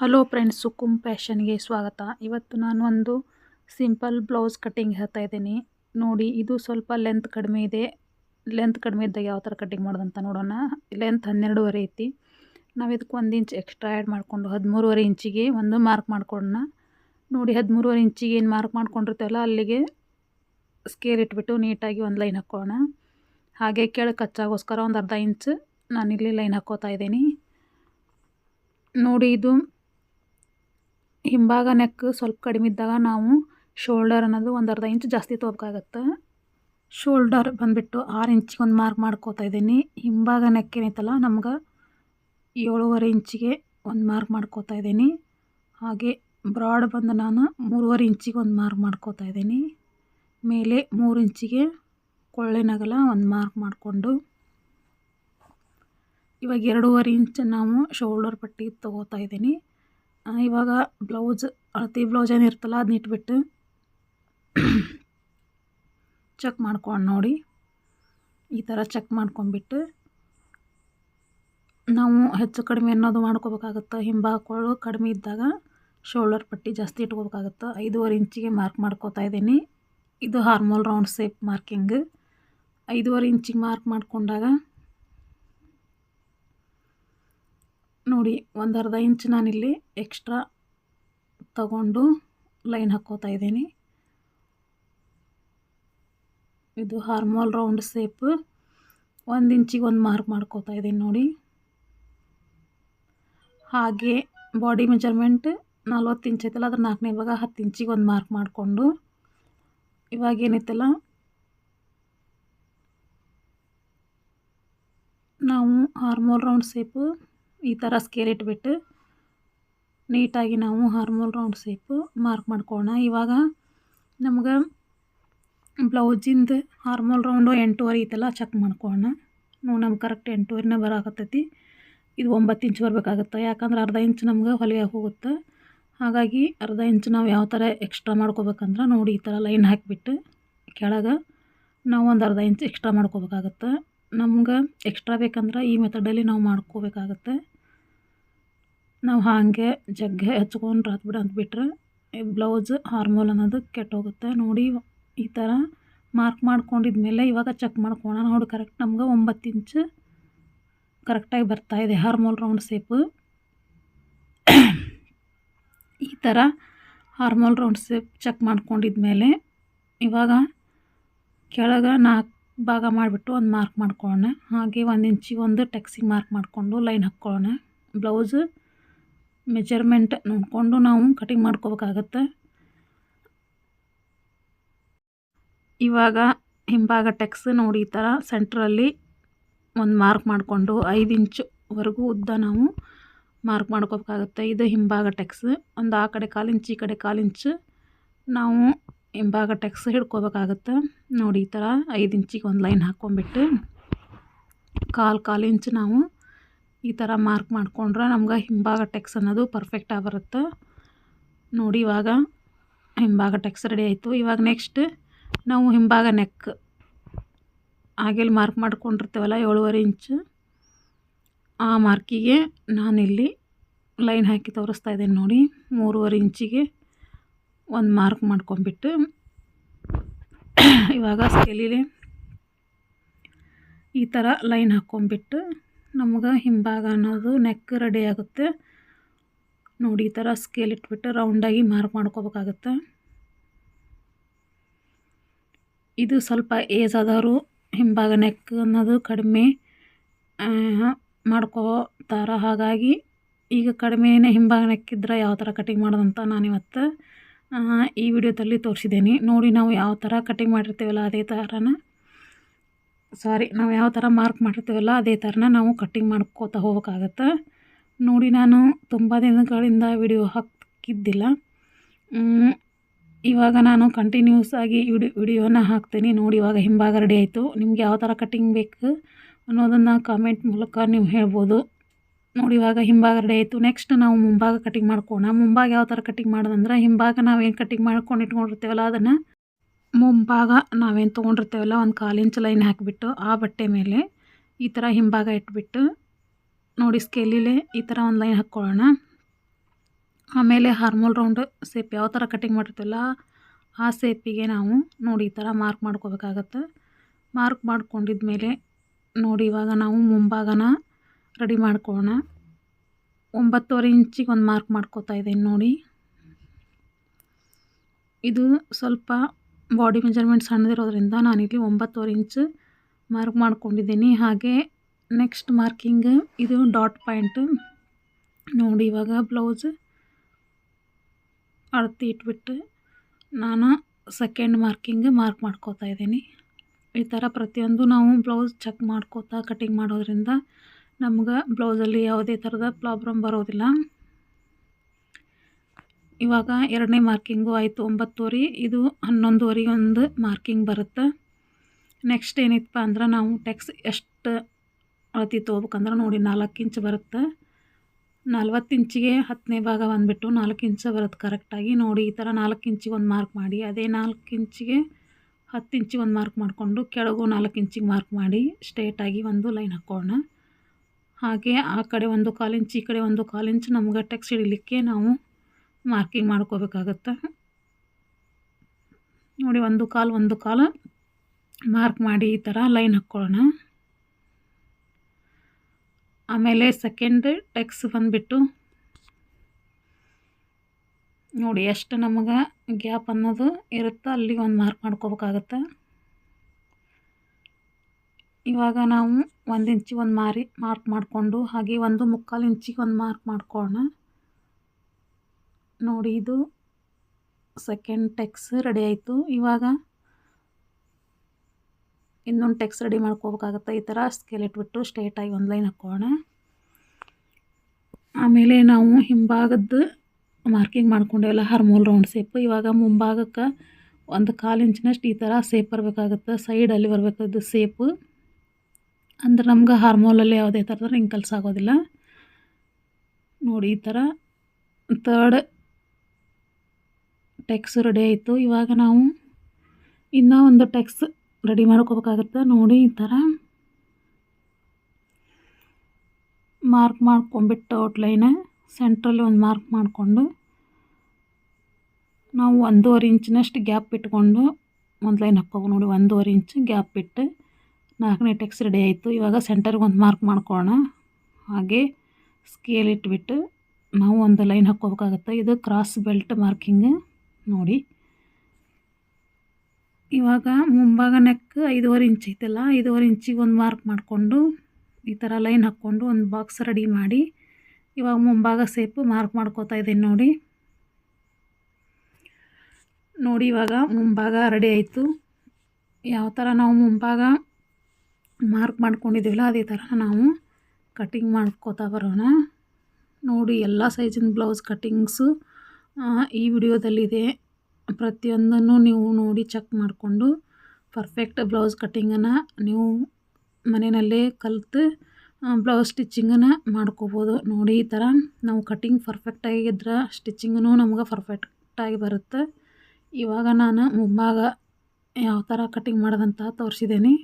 Hello friends ಸುಕುಮ್ ಫ್ಯಾಷನ್ಗೆ ಸ್ವಾಗತ. ಇವತ್ತು ನಾನು ಒಂದು ಸಿಂಪಲ್ ಬ್ಲೌಸ್ ಕಟ್ಟಿಂಗ್ ಹೇಳ್ತಾ ಇದ್ದೀನಿ. ನೋಡಿ, ಇದು ಸ್ವಲ್ಪ ಲೆಂತ್ ಕಡಿಮೆ ಇದೆ. ಲೆಂತ್ ಕಡಿಮೆ ಇದ್ದಾಗ ಯಾವ ಥರ ಕಟ್ಟಿಂಗ್ ಮಾಡೋದಂತ ನೋಡೋಣ. ಲೆಂತ್ ಹನ್ನೆರಡೂವರೆ ಐತಿ. ನಾವು ಇದಕ್ಕೆ ಒಂದು ಇಂಚ್ ಎಕ್ಸ್ಟ್ರಾ ಆ್ಯಡ್ ಮಾಡಿಕೊಂಡು ಹದಿಮೂರುವರೆ ಇಂಚಿಗೆ ಒಂದು ಮಾರ್ಕ್ ಮಾಡ್ಕೊಳ್ಳೋಣ. ನೋಡಿ, ಹದಿಮೂರುವರೆ ಇಂಚಿಗೆ ಏನು ಮಾರ್ಕ್ ಮಾಡ್ಕೊಂಡಿರ್ತೇವಲ್ಲ, ಅಲ್ಲಿಗೆ ಸ್ಕೇರ್ ಇಟ್ಬಿಟ್ಟು ನೀಟಾಗಿ ಒಂದು ಲೈನ್ ಹಾಕ್ಕೊಳ್ಳೋಣ. ಹಾಗೆ ಕೆಳಗೆ ಕಚ್ಚಾಗೋಸ್ಕರ ಒಂದು ಅರ್ಧ ಇಂಚ್ ನಾನಿಲ್ಲಿ ಲೈನ್ ಹಾಕ್ಕೋತಾ ಇದ್ದೀನಿ. ನೋಡಿ, ಇದು ಹಿಂಭಾಗ ನೆಕ್ ಸ್ವಲ್ಪ ಕಡಿಮೆ ಇದ್ದಾಗ ನಾವು ಶೋಲ್ಡರ್ ಅನ್ನೋದು ಒಂದು ಅರ್ಧ ಇಂಚ್ ಜಾಸ್ತಿ ತೊಗೋಬೇಕಾಗತ್ತೆ ಶೋಲ್ಡರ್ ಬಂದುಬಿಟ್ಟು ಆರು ಇಂಚಿಗೆ ಒಂದು ಮಾರ್ಕ್ ಮಾಡ್ಕೋತಾ ಇದ್ದೀನಿ. ಹಿಂಭಾಗ ನೆಕ್ ಏನೈತಲ್ಲ, ನಮ್ಗೆ ಏಳುವರೆ ಇಂಚಿಗೆ ಒಂದು ಮಾರ್ಕ್ ಮಾಡ್ಕೋತಾ ಇದ್ದೀನಿ. ಹಾಗೆ ಬ್ರಾಡ್ ಬಂದು ನಾನು ಮೂರುವರೆ ಇಂಚಿಗೆ ಒಂದು ಮಾರ್ಕ್ ಮಾಡ್ಕೋತಾ ಇದ್ದೀನಿ. ಮೇಲೆ ಮೂರು ಇಂಚಿಗೆ ಕೊಳ್ಳೆನಗಲ ಒಂದು ಮಾರ್ಕ್ ಮಾಡಿಕೊಂಡು. ಇವಾಗ ಎರಡೂವರೆ ಇಂಚ್ ನಾವು ಶೋಲ್ಡರ್ ಪಟ್ಟಿ ತೊಗೋತಾ ಇದ್ದೀನಿ. ಇವಾಗ ಬ್ಲೌಸ್, ಅಳತಿ ಬ್ಲೌಸ್ ಏನಿರುತ್ತಲ್ಲ ಅದನ್ನ ಇಟ್ಬಿಟ್ಟು ಚೆಕ್ ಮಾಡ್ಕೊಂಡು ನೋಡಿ. ಈ ಥರ ಚೆಕ್ ಮಾಡ್ಕೊಂಬಿಟ್ಟು ನಾವು ಹೆಚ್ಚು ಕಡಿಮೆ ಅನ್ನೋದು ಮಾಡ್ಕೋಬೇಕಾಗತ್ತೆ. ಹಿಂಬಾಕೊಳ್ಳು ಕಡಿಮೆ ಇದ್ದಾಗ ಶೋಲ್ಡರ್ ಪಟ್ಟಿ ಜಾಸ್ತಿ ಇಟ್ಕೋಬೇಕಾಗತ್ತೆ. ಐದೂವರೆ ಇಂಚಿಗೆ ಮಾರ್ಕ್ ಮಾಡ್ಕೋತಾ ಇದ್ದೀನಿ. ಇದು ಹಾರ್ಮೋಲ್ ರೌಂಡ್ ಸೇಪ್ ಮಾರ್ಕಿಂಗ್ ಐದೂವರೆ ಇಂಚಿಗೆ ಮಾರ್ಕ್ ಮಾಡಿಕೊಂಡಾಗ ನೋಡಿ, ಒಂದು ಅರ್ಧ ಇಂಚ್ ನಾನಿಲ್ಲಿ ಎಕ್ಸ್ಟ್ರಾ ತಗೊಂಡು ಲೈನ್ ಹಾಕೋತಾ ಇದ್ದೀನಿ. ಇದು ಹಾರ್ಮೋಲ್ ರೌಂಡ್ ಸೇಪ್ ಒಂದು ಇಂಚಿಗೆ ಒಂದು ಮಾರ್ಕ್ ಮಾಡ್ಕೋತಾ ಇದ್ದೀನಿ ನೋಡಿ. ಹಾಗೆ ಬಾಡಿ ಮೆಜರ್ಮೆಂಟ್ ನಲ್ವತ್ತು ಇಂಚ್ ಐತಲ್ಲ, ಅದ್ರ ನಾಲ್ಕನೇ ಭಾಗ ಹತ್ತು ಇಂಚಿಗೆ ಒಂದು ಮಾರ್ಕ್ ಮಾಡಿಕೊಂಡು. ಇವಾಗ ಏನೈತಲ್ಲ ನಾವು ಹಾರ್ಮೋಲ್ ರೌಂಡ್ ಸೇಪು ಈ ಥರ ಸ್ಕೇಲ್ ಇಟ್ಬಿಟ್ಟು ನೀಟಾಗಿ ನಾವು ಹಾರ್ಮೋಲ್ ರೌಂಡ್ ಸೇಪು ಮಾರ್ಕ್ ಮಾಡ್ಕೊಳ್ಳೋಣ ಇವಾಗ ನಮ್ಗೆ ಬ್ಲೌಜಿಂದ ಹಾರ್ಮೋಲ್ ರೌಂಡು ಎಂಟೂವರೆ ಐತಲ್ಲ ಚೆಕ್ ಮಾಡ್ಕೊಳ್ಳೋಣ ನಾವು ನಮ್ಗೆ ಕರೆಕ್ಟ್ ಎಂಟೂವರೆನೇ ಬರಾಕತ್ತೈತಿ. ಇದು ಒಂಬತ್ತು ಇಂಚ್ ಬರಬೇಕಾಗತ್ತೆ. ಯಾಕಂದ್ರೆ ಅರ್ಧ ಇಂಚ್ ನಮ್ಗೆ ಹೊಲಿಗೆ ಹೋಗುತ್ತೆ. ಹಾಗಾಗಿ ಅರ್ಧ ಇಂಚ್ ನಾವು ಯಾವ ಥರ ಎಕ್ಸ್ಟ್ರಾ ಮಾಡ್ಕೋಬೇಕಂದ್ರೆ ನೋಡಿ ಈ ಥರ ಲೈನ್ ಹಾಕಿಬಿಟ್ಟು ಕೆಳಗೆ ನಾವು ಒಂದು ಅರ್ಧ ಇಂಚ್ ಎಕ್ಸ್ಟ್ರಾ ಮಾಡ್ಕೋಬೇಕಾಗತ್ತೆ. ನಮ್ಗೆ ಎಕ್ಸ್ಟ್ರಾ ಬೇಕಂದ್ರೆ ಈ ಮೆಥಡಲ್ಲಿ ನಾವು ಮಾಡ್ಕೋಬೇಕಾಗತ್ತೆ. ನಾವು ಹಾಗೆ ಜಗ್ಗೆ ಹಚ್ಕೊಂಡ್ರೆ ಹತ್ಬಿಡ ಅಂದ್ಬಿಟ್ರೆ ಬ್ಲೌಸ್ ಹಾರ್ಮೋಲ್ ಅನ್ನೋದು ಕೆಟ್ಟೋಗುತ್ತೆ. ನೋಡಿ ಈ ಥರ ಮಾರ್ಕ್ ಮಾಡ್ಕೊಂಡಿದ್ಮೇಲೆ ಇವಾಗ ಚೆಕ್ ಮಾಡ್ಕೋಣ ನೋಡಿ ಕರೆಕ್ಟ್ ನಮ್ಗೆ ಒಂಬತ್ತು ಇಂಚ್ ಕರೆಕ್ಟಾಗಿ ಬರ್ತಾಯಿದೆ ಹಾರ್ಮೋಲ್ ರೌಂಡ್ ಸೇಪು ಈ ಥರ ಹಾರ್ಮೋಲ್ ರೌಂಡ್ ಸೇಪ್ ಚೆಕ್ ಮಾಡ್ಕೊಂಡಿದ್ಮೇಲೆ ಇವಾಗ ಕೆಳಗೆ ನಾಲ್ಕು ಭಾಗ ಮಾಡಿಬಿಟ್ಟು ಒಂದು ಮಾರ್ಕ್ ಮಾಡ್ಕೊಳ್ಳೋಣ. ಹಾಗೆ ಒಂದು ಇಂಚಿಗೆ ಒಂದು ಟೆಕ್ಸಿಗೆ ಮಾರ್ಕ್ ಮಾಡಿಕೊಂಡು ಲೈನ್ ಹಾಕ್ಕೊಳ್ಳೋಣ. ಬ್ಲೌಸ್ ಮೆಜರ್ಮೆಂಟ್ ನೋಡಿಕೊಂಡು ನಾವು ಕಟಿಂಗ್ ಮಾಡ್ಕೋಬೇಕಾಗತ್ತೆ. ಇವಾಗ ಹಿಂಭಾಗ ಟೆಕ್ಸ್ ನೋಡಿ ಈ ಥರ ಸೆಂಟ್ರಲ್ಲಿ ಒಂದು ಮಾರ್ಕ್ ಮಾಡಿಕೊಂಡು ಐದು ಇಂಚುವರೆಗೂ ಉದ್ದ ನಾವು ಮಾರ್ಕ್ ಮಾಡ್ಕೋಬೇಕಾಗತ್ತೆ. ಇದು ಹಿಂಭಾಗ ಟೆಕ್ಸ್. ಒಂದು ಆ ಕಡೆ ಕಾಲು ಇಂಚು, ಈ ಕಡೆ ಕಾಲು ಇಂಚು. ನಾವು ಹಿಂಭಾಗ ಟೆಕ್ಸ್ ಹಿಡ್ಕೋಬೇಕಾಗತ್ತೆ. ನೋಡಿ, ಈ ಥರ ಐದು ಇಂಚಿಗೆ ಒಂದು ಲೈನ್ ಹಾಕ್ಕೊಂಬಿಟ್ಟು ಕಾಲು ಕಾಲು ಇಂಚು ನಾವು ಈ ಥರ ಮಾರ್ಕ್ ಮಾಡಿಕೊಂಡ್ರೆ ನಮ್ಗೆ ಹಿಂಭಾಗ ಟೆಕ್ಸ್ ಅನ್ನೋದು ಪರ್ಫೆಕ್ಟಾಗಿ ಬರುತ್ತೆ ನೋಡಿ, ಇವಾಗ ಹಿಂಭಾಗ ಟೆಕ್ಸ್ ರೆಡಿ ಆಯಿತು. ಇವಾಗ ನೆಕ್ಸ್ಟ್ ನಾವು ಹಿಂಭಾಗ ನೆಕ್ ಹಾಗೆಲ್ಲಿ ಮಾರ್ಕ್ ಮಾಡ್ಕೊಂಡಿರ್ತೇವಲ್ಲ, ಏಳುವರೆ ಇಂಚು. ಆ ಮಾರ್ಕಿಗೆ ನಾನಿಲ್ಲಿ ಲೈನ್ ಹಾಕಿ ತೋರಿಸ್ತಾ ಇದ್ದೇನೆ ನೋಡಿ, ಮೂರುವರೆ ಇಂಚಿಗೆ. ಒಂದು ಮಾರ್ಕ್ ಮಾಡ್ಕೊಂಬಿಟ್ಟು ಇವಾಗ ಸ್ಕೆಲಿಲಿ ಈ ಥರ ಲೈನ್ ಹಾಕ್ಕೊಂಬಿಟ್ಟು ನಮ್ಗೆ ಹಿಂಭಾಗ ಅನ್ನೋದು ನೆಕ್ ರೆಡಿ ಆಗುತ್ತೆ. ನೋಡಿ ಈ ಥರ ಸ್ಕೇಲ್ ಇಟ್ಬಿಟ್ಟು ರೌಂಡಾಗಿ ಮಾರ್ಕ್ ಮಾಡ್ಕೋಬೇಕಾಗತ್ತೆ. ಇದು ಸ್ವಲ್ಪ ಏಜ್ ಆದವರು ಹಿಂಭಾಗ ನೆಕ್ ಅನ್ನೋದು ಕಡಿಮೆ ಮಾಡ್ಕೋತಾರ ಹಾಗಾಗಿ ಈಗ ಕಡಿಮೆನೇ ಹಿಂಭಾಗ ನೆಕ್ಕಿದ್ರೆ ಯಾವ ಥರ ಕಟಿಂಗ್ ಮಾಡೋದಂತ ನಾನಿವತ್ತು ಈ ವಿಡಿಯೋದಲ್ಲಿ ತೋರಿಸಿದ್ದೀನಿ. ನೋಡಿ ನಾವು ಯಾವ ಥರ ಕಟಿಂಗ್ ಮಾಡಿರ್ತೀವಲ್ಲ ಅದೇ ಥರನ ಸಾರಿ ನಾವು ಯಾವ ಥರ ಮಾರ್ಕ್ ಮಾಡಿರ್ತೀವಲ್ಲ ಅದೇ ಥರನ ನಾವು ಕಟ್ಟಿಂಗ್ ಮಾಡ್ಕೋತಾ ಹೋಗೋಕ್ಕಾಗತ್ತೆ ನೋಡಿ ನಾನು ತುಂಬ ದಿನಗಳಿಂದ ವಿಡಿಯೋ ಹಾಕಿದ್ದಿಲ್ಲ ಇವಾಗ ನಾನು ಕಂಟಿನ್ಯೂಸ್ ಆಗಿ ವಿಡಿ, ವಿಡಿಯೋನ ಹಾಕ್ತೀನಿ. ನೋಡಿ ಇವಾಗ ಹಿಂಭಾಗ ರೆಡಿ ಆಯಿತು. ನಿಮ್ಗೆ ಯಾವ ಥರ ಕಟ್ಟಿಂಗ್ ಬೇಕು ಅನ್ನೋದನ್ನು ಕಾಮೆಂಟ್ ಮೂಲಕ ನೀವು ಹೇಳ್ಬೋದು. ನೋಡಿ, ಇವಾಗ ಹಿಂಭಾಗ ರೆಡಿ ಆಯಿತು. ನೆಕ್ಸ್ಟ್ ನಾವು ಮುಂಭಾಗ ಕಟಿಂಗ್ ಮಾಡ್ಕೋಣ ಮುಂಭಾಗ ಯಾವ ಥರ ಕಟಿಂಗ್ ಮಾಡೋದಂದ್ರೆ, ಹಿಂಭಾಗ ನಾವೇನು ಕಟಿಂಗ್ ಮಾಡ್ಕೊಂಡು ಇಟ್ಕೊಂಡಿರ್ತೀವಲ್ಲ, ಅದನ್ನು ಮುಂಭಾಗ ನಾವೇನು ತೊಗೊಂಡಿರ್ತೇವಲ್ಲ, ಒಂದು ಕಾಲು ಇಂಚ್ ಲೈನ್ ಹಾಕಿಬಿಟ್ಟು, ಆ ಬಟ್ಟೆ ಮೇಲೆ ಈ ಥರ ಹಿಂಭಾಗ ಇಟ್ಬಿಟ್ಟು, ನೋಡಿ ಸ್ಕೇಲಿಲೆ ಈ ಥರ ಒಂದು ಲೈನ್ ಹಾಕ್ಕೊಳ್ಳೋಣ. ಆಮೇಲೆ ಹಾರ್ಮೋಲ್ ರೌಂಡ್ ಸೇಪ್ ಯಾವ ಥರ ಕಟಿಂಗ್ ಮಾಡಿರ್ತೀವಲ್ಲ, ಆ ಸೇಪಿಗೆ ನಾವು ನೋಡಿ, ಈ ಥರ ಮಾರ್ಕ್ ಮಾಡ್ಕೋಬೇಕಾಗತ್ತೆ. ಮಾರ್ಕ್ ಮಾಡ್ಕೊಂಡಿದ್ಮೇಲೆ ನೋಡಿ, ಇವಾಗ ನಾವು ಮುಂಭಾಗನ ರೆಡಿ ಮಾಡ್ಕೊಳ್ಳೋಣ ಒಂಬತ್ತುವರೆ ಇಂಚಿಗೆ ಒಂದು ಮಾರ್ಕ್ ಮಾಡ್ಕೋತಾ ಇದ್ದೀನಿ ನೋಡಿ. ಇದು ಸ್ವಲ್ಪ ಬಾಡಿ ಮೆಜರ್ಮೆಂಟ್ ಸಣ್ಣದಿರೋದ್ರಿಂದ ನಾನಿಲ್ಲಿ ಒಂಬತ್ತುವರೆ ಇಂಚ್ ಮಾರ್ಕ್ ಮಾಡ್ಕೊಂಡಿದ್ದೀನಿ. ಹಾಗೆ ನೆಕ್ಸ್ಟ್ ಮಾರ್ಕಿಂಗ್ ಇದು ಡಾಟ್ ಪಾಯಿಂಟ್. ನೋಡಿ ಇವಾಗ ಬ್ಲೌಸ್ ಅಳತಿ ಇಟ್ಬಿಟ್ಟು ನಾನು ಸೆಕೆಂಡ್ ಮಾರ್ಕಿಂಗ್ ಮಾರ್ಕ್ ಮಾಡ್ಕೋತಾ ಇದ್ದೀನಿ. ಈ ಥರ ಪ್ರತಿಯೊಂದು ನಾವು ಬ್ಲೌಸ್ ಚೆಕ್ ಮಾಡ್ಕೋತಾ ಕಟಿಂಗ್ ಮಾಡೋದ್ರಿಂದ ನಮ್ಗೆ ಬ್ಲೌಸಲ್ಲಿ ಯಾವುದೇ ಥರದ ಪ್ರಾಬ್ಲಮ್ ಬರೋದಿಲ್ಲ. ಇವಾಗ ಎರಡನೇ ಮಾರ್ಕಿಂಗು ಆಯಿತು ಒಂಬತ್ತುವರೆ, ಇದು ಹನ್ನೊಂದುವರೆಗೆ ಒಂದು ಮಾರ್ಕಿಂಗ್ ಬರುತ್ತೆ. ನೆಕ್ಸ್ಟ್ ಏನಿತ್ತಪ್ಪ ಅಂದ್ರೆ ನಾವು ಟೆಕ್ಸ್ ಎಷ್ಟು ಅಳತಿ ತೊಗೋಬೇಕಂದ್ರೆ ನೋಡಿ ನಾಲ್ಕು ಇಂಚ್ ಬರುತ್ತೆ. ನಲ್ವತ್ತು ಇಂಚಿಗೆ ಹತ್ತನೇ ಭಾಗ ಬಂದುಬಿಟ್ಟು ನಾಲ್ಕು ಇಂಚ ಬರುತ್ತೆ ಕರೆಕ್ಟಾಗಿ ನೋಡಿ ಈ ಥರ ನಾಲ್ಕು ಇಂಚಿಗೆ ಒಂದು ಮಾರ್ಕ್ ಮಾಡಿ, ಅದೇ ನಾಲ್ಕು ಇಂಚಿಗೆ ಹತ್ತು ಇಂಚಿಗೆ ಒಂದು ಮಾರ್ಕ್ ಮಾಡಿಕೊಂಡು ಕೆಳಗೂ ನಾಲ್ಕು ಇಂಚಿಗೆ ಮಾರ್ಕ್ ಮಾಡಿ ಸ್ಟ್ರೇಟಾಗಿ ಒಂದು ಲೈನ್ ಹಾಕ್ಕೊಳ್ಳೋಣ ಹಾಗೆ ಆ ಕಡೆ ಒಂದು ಕಾಲು ಇಂಚು, ಈ ಕಡೆ ಒಂದು ಕಾಲು ಇಂಚ್ ನಮ್ಗೆ ಟೆಕ್ಸ್ ಹಿಡಿಲಿಕ್ಕೆ ನಾವು ಮಾರ್ಕಿಂಗ್ ಮಾಡ್ಕೋಬೇಕಾಗತ್ತೆ? ನೋಡಿ, ಒಂದು ಕಾಲು ಒಂದು ಕಾಲು ಮಾರ್ಕ್ ಮಾಡಿ ಈ ಥರ ಲೈನ್ ಹಾಕ್ಕೊಳ್ಳೋಣ. ಆಮೇಲೆ ಸೆಕೆಂಡ್ ಟೆಕ್ಸ್ ಬಂದುಬಿಟ್ಟು ನೋಡಿ, ಎಷ್ಟು ನಮಗೆ ಗ್ಯಾಪ್ ಅನ್ನೋದು ಇರುತ್ತೋ ಅಲ್ಲಿಗೆ ಒಂದು ಮಾರ್ಕ್ ಮಾಡ್ಕೋಬೇಕಾಗತ್ತೆ? ಇವಾಗ ನಾವು ಒಂದು ಇಂಚಿಗೆ ಒಂದು ಮಾರಿ ಮಾರ್ಕ್ ಮಾಡಿಕೊಂಡು, ಹಾಗೆ ಒಂದು ಮುಕ್ಕಾಲು ಇಂಚಿಗೆ ಒಂದು ಮಾರ್ಕ್ ಮಾಡಿಕೊಳ್ಳೋಣ. ನೋಡಿ, ಇದು ಸೆಕೆಂಡ್ ಟೆಕ್ಸ್ ರೆಡಿ ಆಯಿತು. ಇವಾಗ ಇನ್ನೊಂದು ಟೆಕ್ಸ್ ರೆಡಿ ಮಾಡ್ಕೋಬೇಕಾಗತ್ತೆ. ಈ ಥರ ಸ್ಕೇಲ್ ಇಟ್ಬಿಟ್ಟು ಸ್ಟ್ರೇಟಾಗಿ ಒಂದು ಲೈನ್ ಹಾಕ್ಕೋಣ ಆಮೇಲೆ ನಾವು ಹಿಂಭಾಗದ್ದು ಮಾರ್ಕಿಂಗ್ ಮಾಡ್ಕೊಂಡೆವಲ್ಲ ಹರ್ಮೋಲ್ ರೌಂಡ್ ಸೇಪ್ ಇವಾಗ ಮುಂಭಾಗಕ್ಕೆ ಒಂದು ಕಾಲು ಇಂಚಿನಷ್ಟು ಈ ಥರ ಸೇಪ್ ಬರಬೇಕಾಗತ್ತೆ. ಸೈಡಲ್ಲಿ ಬರಬೇಕಾದ ಸೇಪು ಅಂದ್ರೆ ನಮ್ಗೆ ಹಾರ್ಮೋಲಲ್ಲಿ ಯಾವುದೇ ಥರದ ರಿಂಕಲ್ಸ್ ಆಗೋದಿಲ್ಲ. ನೋಡಿ ಈ ಥರ ತರ್ಡ್ ಟೆಕ್ಸ್ ರೆಡಿ ಆಯಿತು. ಇವಾಗ ನಾವು ಇನ್ನೂ ಒಂದು ಟೆಕ್ಸ್ ರೆಡಿ ಮಾಡ್ಕೋಬೇಕಾಗುತ್ತೆ. ನೋಡಿ ಈ ಥರ ಮಾರ್ಕ್ ಮಾಡ್ಕೊಂಬಿಟ್ಟು ಔಟ್ಲೈನ ಸೆಂಟ್ರಲ್ಲಿ ಒಂದು ಮಾರ್ಕ್ ಮಾಡಿಕೊಂಡು ನಾವು ಒಂದೂವರೆ ಇಂಚಿನಷ್ಟು ಗ್ಯಾಪ್ ಇಟ್ಕೊಂಡು ಒಂದು ಲೈನ್ ಹಾಕ್ಕೋಬೇಕು. ನೋಡಿ ಒಂದೂವರೆ ಇಂಚ್ ಗ್ಯಾಪ್ ಇಟ್ಟು ನಾಲ್ಕನೇ ಟೆಕ್ಸ್ ರೆಡಿ ಆಯಿತು. ಇವಾಗ ಸೆಂಟರ್ಗೆ ಒಂದು ಮಾರ್ಕ್ ಮಾಡ್ಕೊಳ್ಳೋಣ ಹಾಗೆ ಸ್ಕೇಲ್ ಇಟ್ಬಿಟ್ಟು ನಾವು ಒಂದು ಲೈನ್ ಹಾಕ್ಕೋಬೇಕಾಗತ್ತೆ. ಇದು ಕ್ರಾಸ್ ಬೆಲ್ಟ್ ಮಾರ್ಕಿಂಗ್ ನೋಡಿ. ಇವಾಗ ಮುಂಭಾಗ ನೆಕ್ ಐದುವರೆ ಇಂಚ್ ಐತಲ್ಲ, ಐದುವರೆ ಇಂಚಿಗೆ ಒಂದು ಮಾರ್ಕ್ ಮಾಡಿಕೊಂಡು ಈ ಥರ ಲೈನ್ ಹಾಕ್ಕೊಂಡು ಒಂದು ಬಾಕ್ಸ್ ರೆಡಿ ಮಾಡಿ. ಇವಾಗ ಮುಂಭಾಗ ಸೇಪು ಮಾರ್ಕ್ ಮಾಡ್ಕೋತಾ ಇದ್ದೀನಿ ನೋಡಿ. ನೋಡಿ ಇವಾಗ ಮುಂಭಾಗ ರೆಡಿ ಆಯಿತು. ಯಾವ ಥರ ನಾವು ಮುಂಭಾಗ ಮಾರ್ಕ್ ಮಾಡ್ಕೊಂಡಿದ್ದೀವಲ್ಲ, ಅದೇ ಥರ ನಾವು ಕಟ್ಟಿಂಗ್ ಮಾಡ್ಕೋತಾ ಬರೋಣ. ನೋಡಿ, ಎಲ್ಲ ಸೈಜಿನ ಬ್ಲೌಸ್ ಕಟ್ಟಿಂಗ್ಸು ಈ ವಿಡಿಯೋದಲ್ಲಿದೆ. ಪ್ರತಿಯೊಂದನ್ನು ನೀವು ನೋಡಿ ಚೆಕ್ ಮಾಡಿಕೊಂಡು ಪರ್ಫೆಕ್ಟ್ ಬ್ಲೌಸ್ ಕಟ್ಟಿಂಗನ್ನು ನೀವು ಮನೆಯಲ್ಲೇ ಕಲಿತು ಬ್ಲೌಸ್ ಸ್ಟಿಚ್ಚಿಂಗನ್ನು ಮಾಡ್ಕೋಬೋದು. ನೋಡಿ, ಈ ಥರ ನಾವು ಕಟ್ಟಿಂಗ್ ಪರ್ಫೆಕ್ಟಾಗಿದ್ರೆ ಸ್ಟಿಚ್ಚಿಂಗೂ ನಮ್ಗೆ ಪರ್ಫೆಕ್ಟಾಗಿ ಬರುತ್ತೆ. ಇವಾಗ ನಾನು ಮುಂಭಾಗ ಯಾವ ಥರ ಕಟ್ಟಿಂಗ್ ಮಾಡೋದಂತ ತೋರಿಸಿದ್ದೀನಿ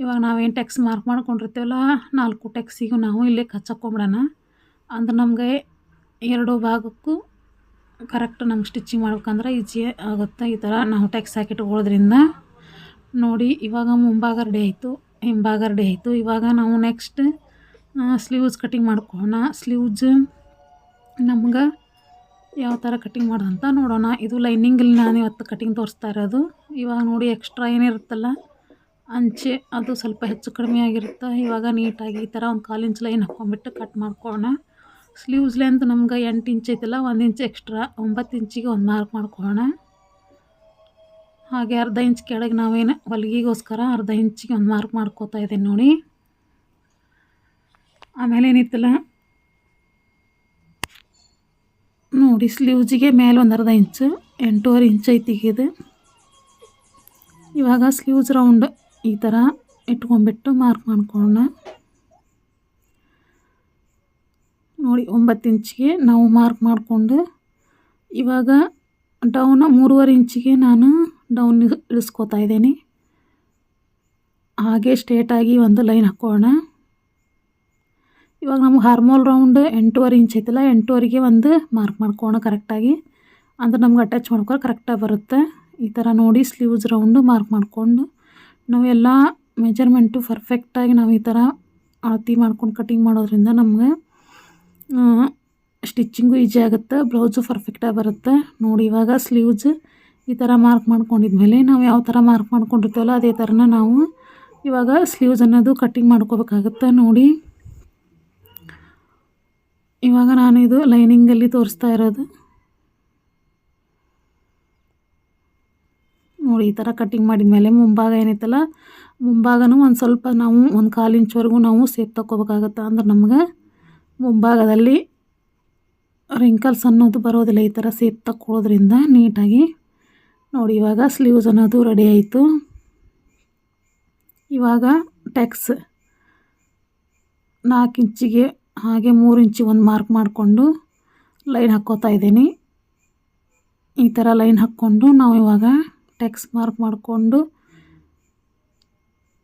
ಇವಾಗ ನಾವೇನು ಟೆಕ್ಸ್ ಮಾರ್ಕ್ ಮಾಡ್ಕೊಂಡಿರ್ತೀವಲ್ಲ, ನಾಲ್ಕು ಟೆಕ್ಸಿಗೂ ನಾವು ಇಲ್ಲೇ ಕಚ್ಚಾಕೊಂಬಿಡೋಣ ಅಂದ್ರೆ ನಮಗೆ ಎರಡು ಭಾಗಕ್ಕೂ ಕರೆಕ್ಟ್ ನಮ್ಗೆ ಸ್ಟಿಚಿಂಗ್ ಮಾಡ್ಬೇಕಂದ್ರೆ ಈಜಿ ಆಗುತ್ತೆ ಈ ಥರ ನಾವು ಟೆಕ್ಸ್ ಹಾಕಿಟ್ಕೊಳ್ಳೋದ್ರಿಂದ. ನೋಡಿ, ಇವಾಗ ಮುಂಭಾಗ ರೆಡಿ ಆಯಿತು, ಹಿಂಭಾಗ ರೆಡಿ ಆಯಿತು. ಇವಾಗ ನಾವು ನೆಕ್ಸ್ಟ್ ಸ್ಲೀವ್ಸ್ ಕಟಿಂಗ್ ಮಾಡ್ಕೊಳ್ಳೋಣ. ಸ್ಲೀವ್ಸ್ ನಮ್ಗೆ ಯಾವ ಥರ ಕಟಿಂಗ್ ಮಾಡೋದಂತ ನೋಡೋಣ. ಇದು ಲೈನಿಂಗಲ್ಲಿ ನಾನು ಇವತ್ತು ಕಟಿಂಗ್ ತೋರಿಸ್ತಾ ಇರೋದು. ಇವಾಗ ನೋಡಿ ಎಕ್ಸ್ಟ್ರಾ ಏನಿರುತ್ತಲ್ಲ ಅಂಚೆ, ಅದು ಸ್ವಲ್ಪ ಹೆಚ್ಚು ಕಡಿಮೆ ಆಗಿರುತ್ತೆ. ಇವಾಗ ನೀಟಾಗಿ ಈ ಥರ ಒಂದು ಕಾಲು ಇಂಚ್ ಲೈನ್ ಹಾಕ್ಕೊಂಬಿಟ್ಟು ಕಟ್ ಮಾಡ್ಕೊಳ್ಳೋಣ ಸ್ಲೀವ್ಸ್ ಲೆಂತ್ ನಮ್ಗೆ ಎಂಟು ಇಂಚ್ ಐತಲ್ಲ, ಒಂದು ಇಂಚ್ ಎಕ್ಸ್ಟ್ರಾ ಒಂಬತ್ತು ಇಂಚಿಗೆ ಒಂದು ಮಾರ್ಕ್ ಮಾಡ್ಕೊಳ್ಳೋಣ ಹಾಗೆ ಅರ್ಧ ಇಂಚ್ ಕೆಳಗೆ ನಾವೇನು ಹೊಲಿಗೆಗೋಸ್ಕರ ಅರ್ಧ ಇಂಚಿಗೆ ಒಂದು ಮಾರ್ಕ್ ಮಾಡ್ಕೋತಾ ಇದ್ದೀನಿ ನೋಡಿ. ಆಮೇಲೆ ಏನಿತ್ತಲ್ಲ? ನೋಡಿ ಸ್ಲೀವ್ಸಿಗೆ ಮೇಲೆ ಒಂದು ಅರ್ಧ ಇಂಚು, ಎಂಟೂವರೆ ಇಂಚ್ ಐತಿ ಇದು. ಇವಾಗ ಸ್ಲೀವ್ಸ್ ರೌಂಡ್ ಈ ಥರ ಇಟ್ಕೊಂಡ್ಬಿಟ್ಟು ಮಾರ್ಕ್ ಮಾಡ್ಕೊಳ್ಳೋಣ. ನೋಡಿ, ಒಂಬತ್ತು ಇಂಚಿಗೆ ನಾವು ಮಾರ್ಕ್ ಮಾಡಿಕೊಂಡು ಇವಾಗ ಡೌನ ಮೂರುವರೆ ಇಂಚಿಗೆ ನಾನು ಡೌನ್ ಇಳಿಸ್ಕೋತಾ ಇದ್ದೀನಿ. ಹಾಗೆ ಸ್ಟ್ರೇಟಾಗಿ ಒಂದು ಲೈನ್ ಹಾಕೋಣ ಇವಾಗ ನಮ್ಗೆ ಹಾರ್ಮೋಲ್ ರೌಂಡ್ ಎಂಟೂವರೆ ಇಂಚ್ ಐತಲ್ಲ, ಎಂಟೂವರೆಗೆ ಒಂದು ಮಾರ್ಕ್ ಮಾಡ್ಕೋಣ ಕರೆಕ್ಟಾಗಿ ಅಂದ್ರೆ ನಮ್ಗೆ ಅಟ್ಯಾಚ್ ಮಾಡ್ಕೊಂಡು ಕರೆಕ್ಟಾಗಿ ಬರುತ್ತೆ. ಈ ಥರ ನೋಡಿ, ಸ್ಲೀವ್ಸ್ ರೌಂಡು ಮಾರ್ಕ್ ಮಾಡಿಕೊಂಡು ನಾವೆಲ್ಲ ಮೆಜರ್ಮೆಂಟು ಪರ್ಫೆಕ್ಟಾಗಿ ನಾವು ಈ ಥರ ಅಳತಿ ಮಾಡ್ಕೊಂಡು ಕಟಿಂಗ್ ಮಾಡೋದ್ರಿಂದ ನಮಗೆ ಸ್ಟಿಚ್ಚಿಂಗು ಈಜಿ ಆಗುತ್ತೆ ಬ್ಲೌಸು ಪರ್ಫೆಕ್ಟಾಗಿ ಬರುತ್ತೆ. ನೋಡಿ, ಇವಾಗ ಸ್ಲೀವ್ಸ್ ಈ ಥರ ಮಾರ್ಕ್ ಮಾಡ್ಕೊಂಡಿದ್ಮೇಲೆ ನಾವು ಯಾವ ಥರ ಮಾರ್ಕ್ ಮಾಡ್ಕೊಂಡಿರ್ತೀವಲ್ಲ ಅದೇ ಥರನ ನಾವು ಇವಾಗ ಸ್ಲೀವ್ಸ್ ಅನ್ನೋದು ಕಟ್ಟಿಂಗ್ ಮಾಡ್ಕೋಬೇಕಾಗುತ್ತೆ. ನೋಡಿ, ಇವಾಗ ನಾನು ಇದು ಲೈನಿಂಗಲ್ಲಿ ತೋರಿಸ್ತಾ ಇರೋದು. ನೋಡಿ ಈ ಥರ ಕಟ್ಟಿಂಗ್ ಮಾಡಿದ ಮೇಲೆ ಮುಂಭಾಗ ಏನೈತಲ್ಲ ಮುಂಭಾಗನೂ ಒಂದು ಸ್ವಲ್ಪ ನಾವು ಒಂದು ಕಾಲು ಇಂಚ್ವರೆಗೂ ನಾವು ಸೇಪ್ ತಗೋಬೇಕಾಗತ್ತೆ ಅಂದ್ರೆ ನಮ್ಗೆ ಮುಂಭಾಗದಲ್ಲಿ ರಿಂಕಲ್ಸ್ ಅನ್ನೋದು ಬರೋದಿಲ್ಲ ಈ ಥರ ಸೇಪ್ ತಕ್ಕೊಳ್ಳೋದ್ರಿಂದ ನೀಟಾಗಿ. ನೋಡಿ ಇವಾಗ ಸ್ಲೀವ್ಸ್ ಅನ್ನೋದು ರೆಡಿ ಆಯಿತು. ಇವಾಗ ಟೆಕ್ಸ್ ನಾಲ್ಕು ಇಂಚಿಗೆ ಹಾಗೆ ಮೂರು ಇಂಚಿ ಒಂದು ಮಾರ್ಕ್ ಮಾಡಿಕೊಂಡು ಲೈನ್ ಹಾಕ್ಕೋತಾ ಇದ್ದೀನಿ. ಈ ಥರ ಲೈನ್ ಹಾಕ್ಕೊಂಡು ನಾವು ಇವಾಗ ಟೆಕ್ಸ್ ಮಾರ್ಕ್ ಮಾಡಿಕೊಂಡು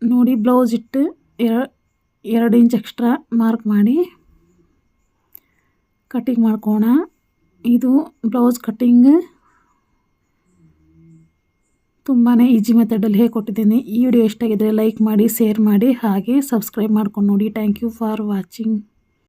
ನೋಡಿ ಬ್ಲೌಸ್ ಇಟ್ಟು ಎರಡು ಇಂಚ್ ಎಕ್ಸ್ಟ್ರಾ ಮಾರ್ಕ್ ಮಾಡಿ ಕಟ್ಟಿಂಗ್ ಮಾಡ್ಕೋಣ. ಇದು ಬ್ಲೌಸ್ ಕಟ್ಟಿಂಗ್ ತುಂಬಾ ಈಜಿ ಮೆಥಡಲ್ಲಿ ಹೇಗೆ ಕೊಟ್ಟಿದ್ದೀನಿ. ಈ ವಿಡಿಯೋ ಇಷ್ಟ ಆಗಿದ್ದರೆ ಲೈಕ್ ಮಾಡಿ, ಶೇರ್ ಮಾಡಿ, ಹಾಗೆ ಸಬ್ಸ್ಕ್ರೈಬ್ ಮಾಡ್ಕೊಂಡು ನೋಡಿ. Thank you for watching.